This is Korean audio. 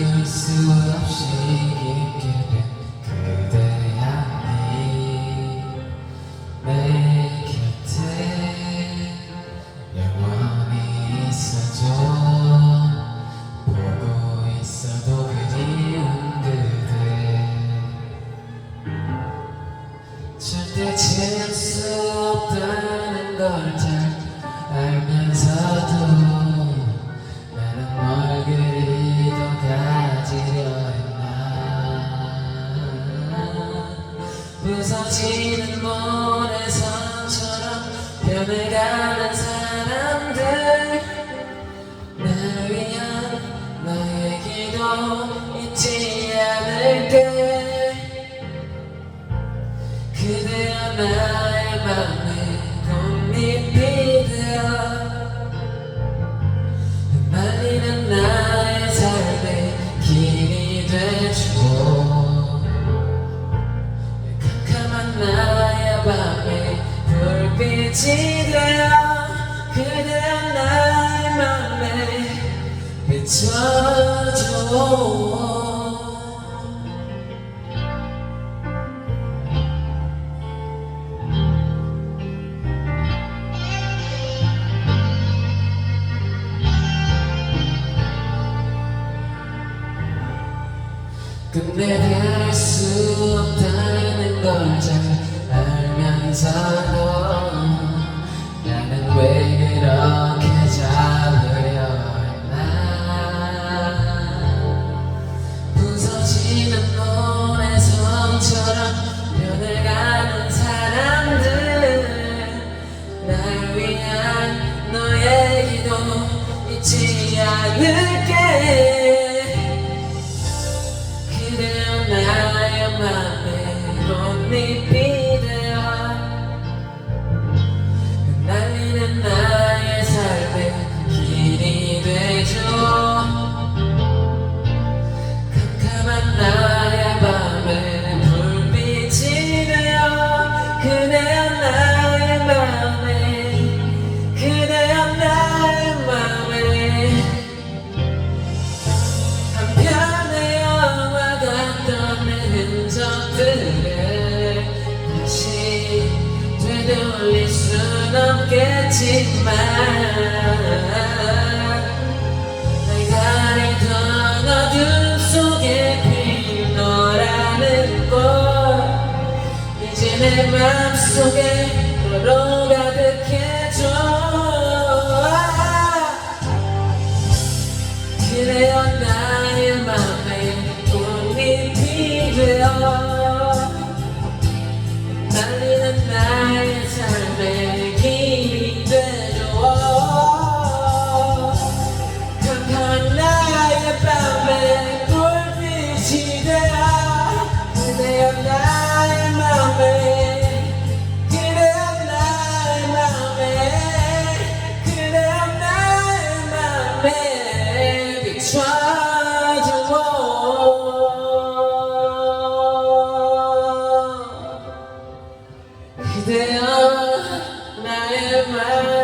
이길 수 없이 깊게 된 그대야 내 곁에 영원히 있어줘. 보고 있어도 그리운 그대 절대 지울 수 없다는 걸잘 없어지는 모래선처럼 변해가는 사람들. 나 위한 너의 기도 잊지 지대야 그대 나의 맘에 비춰줘. 끝내갈 수 없다는 걸잘 알면서도 들릴 순 없겠지만 날 가리던 어둠 속에 핀 너라는 걸내 맘속에 너로 가득해져 그래요 나의 맘에 돈이 되어 그대여 나의 마